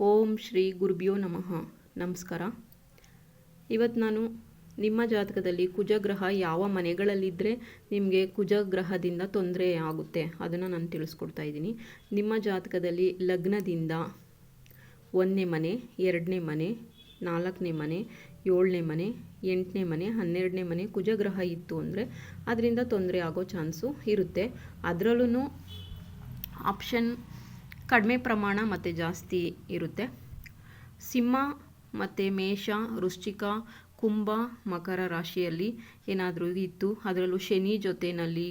ಓಂ ಶ್ರೀ ಗುರುಭ್ಯೋ ನಮಃ. ನಮಸ್ಕಾರ. ಇವತ್ತು ನಾನು ನಿಮ್ಮ ಜಾತಕದಲ್ಲಿ ಕುಜಗ್ರಹ ಯಾವ ಮನೆಗಳಲ್ಲಿದ್ದರೆ ನಿಮಗೆ ಕುಜಗ್ರಹದಿಂದ ತೊಂದರೆ ಆಗುತ್ತೆ ಅದನ್ನು ನಾನು ತಿಳಿಸ್ಕೊಡ್ತಾ ಇದ್ದೀನಿ. ನಿಮ್ಮ ಜಾತಕದಲ್ಲಿ ಲಗ್ನದಿಂದ ಒಂದನೇ ಮನೆ, ಎರಡನೇ ಮನೆ, ನಾಲ್ಕನೇ ಮನೆ, ಏಳನೇ ಮನೆ, ಎಂಟನೇ ಮನೆ, ಹನ್ನೆರಡನೇ ಮನೆ ಕುಜಗ್ರಹ ಇತ್ತು ಅಂದರೆ ಅದರಿಂದ ತೊಂದರೆ ಆಗೋ ಚಾನ್ಸು ಇರುತ್ತೆ. ಅದರಲ್ಲೂ ಆಪ್ಷನ್ ಕಡಿಮೆ ಪ್ರಮಾಣ ಮತ್ತು ಜಾಸ್ತಿ ಇರುತ್ತೆ. ಸಿಂಹ ಮತ್ತು ಮೇಷ, ವೃಶ್ಚಿಕ, ಕುಂಭ, ಮಕರ ರಾಶಿಯಲ್ಲಿ ಏನಾದರೂ ಇತ್ತು. ಅದರಲ್ಲೂ ಶನಿ ಜೊತೆಯಲ್ಲಿ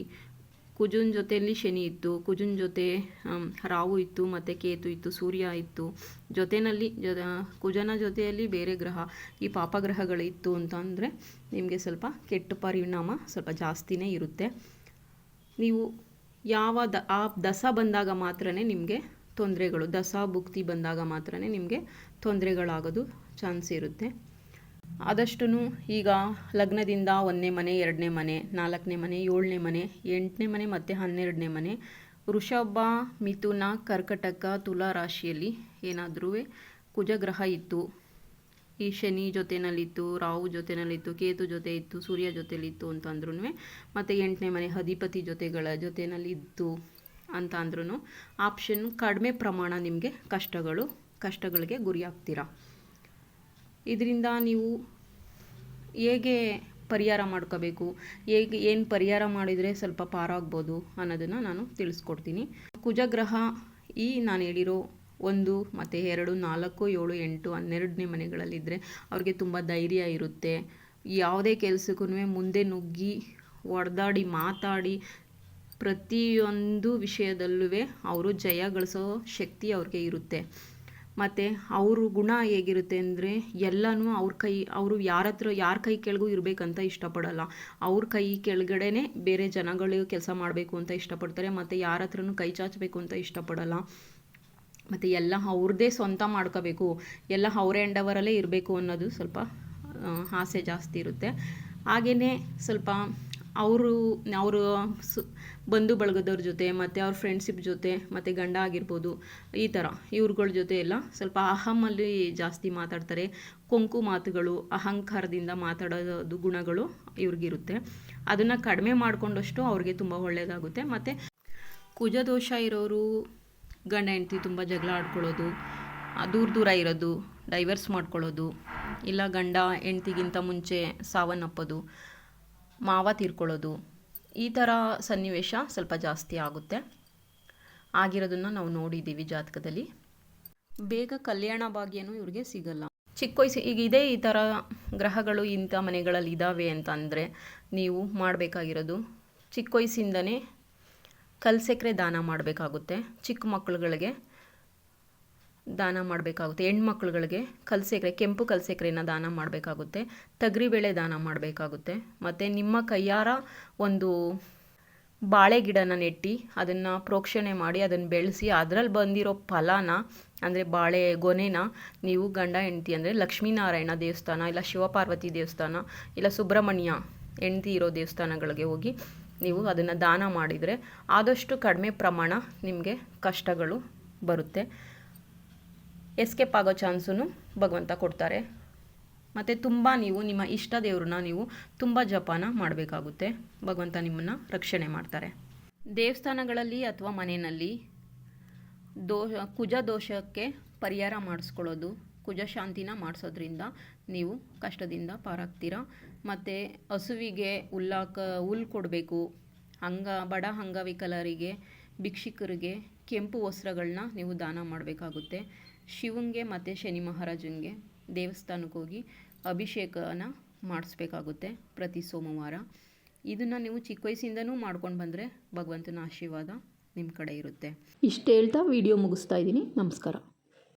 ಕುಜುನ್ ಜೊತೆಯಲ್ಲಿ ಶನಿ ಇತ್ತು, ಕುಜುನ್ ಜೊತೆ ರಾವು ಇತ್ತು, ಮತ್ತು ಕೇತು ಇತ್ತು, ಸೂರ್ಯ ಇತ್ತು. ಜೊತೆಯಲ್ಲಿ ಕುಜನ ಜೊತೆಯಲ್ಲಿ ಬೇರೆ ಗ್ರಹ, ಈ ಪಾಪಗ್ರಹಗಳಿತ್ತು ಅಂತಂದರೆ ನಿಮಗೆ ಸ್ವಲ್ಪ ಕೆಟ್ಟ ಪರಿಣಾಮ ಸ್ವಲ್ಪ ಜಾಸ್ತಿನೇ ಇರುತ್ತೆ. ನೀವು ಯಾವ ದ, ಆ ದಸ ಬಂದಾಗ ಮಾತ್ರ ನಿಮಗೆ ತೊಂದರೆಗಳು, ದಸ ಭುಕ್ತಿ ಬಂದಾಗ ಮಾತ್ರ ನಿಮಗೆ ತೊಂದರೆಗಳಾಗೋದು ಚಾನ್ಸ್ ಇರುತ್ತೆ. ಆದಷ್ಟು ಈಗ ಲಗ್ನದಿಂದ ಒಂದನೇ ಮನೆ, ಎರಡನೇ ಮನೆ, ನಾಲ್ಕನೇ ಮನೆ, ಏಳನೇ ಮನೆ, ಎಂಟನೇ ಮನೆ ಮತ್ತು ಹನ್ನೆರಡನೇ ಮನೆ, ವೃಷಭ, ಮಿಥುನ, ಕರ್ಕಟಕ, ತುಲಾ ರಾಶಿಯಲ್ಲಿ ಏನಾದರೂ ಕುಜಗ್ರಹ ಇತ್ತು. ಈ ಶನಿ ಜೊತೆನಲ್ಲಿತ್ತು, ರಾಹು ಜೊತೆನಲ್ಲಿತ್ತು, ಕೇತು ಜೊತೆ ಇತ್ತು, ಸೂರ್ಯ ಜೊತೆಲಿತ್ತು ಅಂತಂದ್ರೂ ಮತ್ತು ಎಂಟನೇ ಮನೆ ಅಧಿಪತಿ ಜೊತೆಗಳ ಜೊತೆಯಲ್ಲಿ ಇತ್ತು ಅಂತ ಅಂದ್ರೂ ಆಪ್ಷನ್ ಕಡಿಮೆ ಪ್ರಮಾಣ ನಿಮಗೆ ಕಷ್ಟಗಳು, ಕಷ್ಟಗಳಿಗೆ ಗುರಿಯಾಗ್ತೀರ ಇದರಿಂದ ನೀವು ಹೇಗೆ ಪರಿಹಾರ ಮಾಡ್ಕೋಬೇಕು, ಹೇಗೆ, ಏನು ಪರಿಹಾರ ಮಾಡಿದರೆ ಸ್ವಲ್ಪ ಪಾರಾಗ್ಬೋದು ಅನ್ನೋದನ್ನು ನಾನು ತಿಳಿಸ್ಕೊಡ್ತೀನಿ. ಕುಜಗ್ರಹ ಈ ನಾನು ಹೇಳಿರೋ ಒಂದು, ಮತ್ತು ಎರಡು, ನಾಲ್ಕು, ಏಳು, ಎಂಟು, ಹನ್ನೆರಡನೇ ಮನೆಗಳಲ್ಲಿದ್ದರೆ ಅವ್ರಿಗೆ ತುಂಬ ಧೈರ್ಯ ಇರುತ್ತೆ. ಯಾವುದೇ ಕೆಲಸಕ್ಕೂ ಮುಂದೆ ನುಗ್ಗಿ ಹೊಡೆದಾಡಿ ಮಾತಾಡಿ ಪ್ರತಿಯೊಂದು ವಿಷಯದಲ್ಲೂ ಅವರು ಜಯ ಗಳಿಸೋ ಶಕ್ತಿ ಅವ್ರಿಗೆ ಇರುತ್ತೆ. ಮತ್ತು ಅವರು ಗುಣ ಹೇಗಿರುತ್ತೆ ಅಂದರೆ ಎಲ್ಲನೂ ಅವ್ರ ಕೈ, ಅವರು ಯಾರ ಹತ್ರ, ಯಾರ ಕೈ ಕೆಳಗೂ ಇರಬೇಕಂತ ಇಷ್ಟಪಡಲ್ಲ. ಅವ್ರ ಕೈ ಕೆಳಗಡೆ ಬೇರೆ ಜನಗಳು ಕೆಲಸ ಮಾಡಬೇಕು ಅಂತ ಇಷ್ಟಪಡ್ತಾರೆ, ಮತ್ತು ಯಾರ ಹತ್ರನೂ ಕೈ ಚಾಚಬೇಕು ಅಂತ ಇಷ್ಟಪಡಲ್ಲ. ಮತ್ತು ಎಲ್ಲ ಅವ್ರದ್ದೇ ಸ್ವಂತ ಮಾಡ್ಕೋಬೇಕು. ಎಲ್ಲ ಅವರೇ ಎಂಡವರಲ್ಲೇ ಇರಬೇಕು ಅನ್ನೋದು ಸ್ವಲ್ಪ ಆಸೆ ಜಾಸ್ತಿ ಇರುತ್ತೆ. ಹಾಗೆಯೇ ಸ್ವಲ್ಪ ಅವರು ಅವರು ಸು, ಬಂಧು ಬಳಗದವ್ರ ಜೊತೆ ಮತ್ತು ಅವ್ರ ಫ್ರೆಂಡ್ಶಿಪ್ ಜೊತೆ ಮತ್ತು ಗಂಡ ಆಗಿರ್ಬೋದು, ಈ ಥರ ಇವ್ರುಗಳ ಜೊತೆ ಎಲ್ಲ ಸ್ವಲ್ಪ ಅಹಮಲ್ಲಿ ಜಾಸ್ತಿ ಮಾತಾಡ್ತಾರೆ. ಕೊಂಕು ಮಾತುಗಳು, ಅಹಂಕಾರದಿಂದ ಮಾತಾಡೋದು ಗುಣಗಳು ಇವ್ರಿಗಿರುತ್ತೆ. ಅದನ್ನು ಕಡಿಮೆ ಮಾಡಿಕೊಂಡಷ್ಟು ಅವ್ರಿಗೆ ತುಂಬ ಒಳ್ಳೆಯದಾಗುತ್ತೆ ಮತ್ತು ಕುಜದೋಷ ಇರೋರು, ಗಂಡ ಹೆಂಡತಿ ತುಂಬ ಜಗಳ ಆಡ್ಕೊಳ್ಳೋದು, ದೂರ ದೂರ ಇರೋದು ಡೈವರ್ಸ್ ಮಾಡ್ಕೊಳ್ಳೋದು, ಇಲ್ಲ ಗಂಡ ಹೆಂಡ್ತಿಗಿಂತ ಮುಂಚೆ ಸಾವನ್ನಪ್ಪೋದು ಮಾವ ತೀರ್ಕೊಳ್ಳೋದು. ಈ ಥರ ಸನ್ನಿವೇಶ ಸ್ವಲ್ಪ ಜಾಸ್ತಿ ಆಗುತ್ತೆ. ಆಗಿರೋದನ್ನು ನಾವು ನೋಡಿದ್ದೀವಿ ಜಾತಕದಲ್ಲಿ. ಬೇಗ ಕಲ್ಯಾಣ ಭಾಗ್ಯನೂ ಇವ್ರಿಗೆ ಸಿಗಲ್ಲ. ಚಿಕ್ಕ ವಯಸ್ಸು, ಈಗ ಇದೇ ಈ ಥರ ಗ್ರಹಗಳು ಇಂಥ ಮನೆಗಳಲ್ಲಿ ಇದ್ದಾವೆ ಅಂತಂದರೆ ನೀವು ಮಾಡಬೇಕಾಗಿರೋದು ಚಿಕ್ಕ ವಯಸ್ಸಿಂದನೇ ಕಲ್ಸೆಕ್ರೆ ದಾನ ಮಾಡಬೇಕಾಗುತ್ತೆ ಚಿಕ್ಕ ಮಕ್ಕಳುಗಳಿಗೆ. ದಾನ ಮಾಡಬೇಕಾಗುತ್ತೆ. ಹೆಣ್ಮಕ್ಳುಗಳಿಗೆ ಕಲ್ಸೆಕ್ರೆ, ಕೆಂಪು ಕಲಸೆಕ್ರೆನ ದಾನ ಮಾಡಬೇಕಾಗುತ್ತೆ. ತಗ್ರಿಬೇಳೆ ದಾನ ಮಾಡಬೇಕಾಗುತ್ತೆ. ಮತ್ತು ನಿಮ್ಮ ಕೈಯಾರ ಒಂದು ಬಾಳೆ ಗಿಡನ ನೆಟ್ಟಿ ಅದನ್ನು ಪ್ರೋಕ್ಷಣೆ ಮಾಡಿ ಅದನ್ನು ಬೆಳೆಸಿ ಅದರಲ್ಲಿ ಬಂದಿರೋ ಫಲನ, ಅಂದರೆ ಬಾಳೆ ಗೊನೆನ ನೀವು ಗಂಡ, ಹೆಂಡತಿ, ಅಂದರೆ ಲಕ್ಷ್ಮೀನಾರಾಯಣ ದೇವಸ್ಥಾನ, ಇಲ್ಲ ಶಿವಪಾರ್ವತಿ ದೇವಸ್ಥಾನ, ಇಲ್ಲ ಸುಬ್ರಹ್ಮಣ್ಯ ಹೆಂಡತಿ ಇರೋ ದೇವಸ್ಥಾನಗಳಿಗೆ ಹೋಗಿ ನೀವು ಅದನ್ನು ದಾನ ಮಾಡಿದರೆ ಆದಷ್ಟು ಕಡಿಮೆ ಪ್ರಮಾಣ ನಿಮಗೆ ಕಷ್ಟಗಳು ಬರುತ್ತೆ. ಎಸ್ಕೇಪ್ ಆಗೋ ಚಾನ್ಸೂ ಭಗವಂತ ಕೊಡ್ತಾರೆ. ಮತ್ತು ತುಂಬ ನೀವು ನಿಮ್ಮ ಇಷ್ಟ ದೇವ್ರನ್ನ ನೀವು ತುಂಬ ಜಪಾನ ಮಾಡಬೇಕಾಗುತ್ತೆ. ಭಗವಂತ ನಿಮ್ಮನ್ನು ರಕ್ಷಣೆ ಮಾಡ್ತಾರೆ. ದೇವಸ್ಥಾನಗಳಲ್ಲಿ ಅಥವಾ ಮನೆಯಲ್ಲಿ ದೋ, ಕುಜ ದೋಷಕ್ಕೆ ಪರಿಹಾರ ಮಾಡಿಸ್ಕೊಳ್ಳೋದು, ಕುಜ ಶಾಂತಿನ ಮಾಡಿಸೋದ್ರಿಂದ ನೀವು ಕಷ್ಟದಿಂದ ಪಾರಾಗ್ತೀರ? ಮತ್ತು ಹಸುವಿಗೆ ಹುಲ್ಲಾಕ ಹುಲ್ಲು ಕೊಡಬೇಕು. ಅಂಗ ಬಡ ಅಂಗವಿಕಲರಿಗೆ ಭಿಕ್ಷುಕರಿಗೆ ಕೆಂಪು ವಸ್ತ್ರಗಳನ್ನ ನೀವು ದಾನ ಮಾಡಬೇಕಾಗುತ್ತೆ. ಶಿವಂಗೆ ಮತ್ತು ಶನಿ ಮಹಾರಾಜನಿಗೆ ದೇವಸ್ಥಾನಕ್ಕೆ ಹೋಗಿ ಅಭಿಷೇಕನ ಮಾಡಿಸ್ಬೇಕಾಗುತ್ತೆ ಪ್ರತಿ ಸೋಮವಾರ. ಇದನ್ನು ನೀವು ಚಿಕ್ಕ ವಯಸ್ಸಿಂದನೂ ಮಾಡ್ಕೊಂಡು ಬಂದರೆ ಭಗವಂತನ ಆಶೀರ್ವಾದ ನಿಮ್ಮ ಕಡೆ ಇರುತ್ತೆ. ಇಷ್ಟು ಹೇಳ್ತಾ ವಿಡಿಯೋ ಮುಗಿಸ್ತಾ ಇದ್ದೀನಿ. ನಮಸ್ಕಾರ.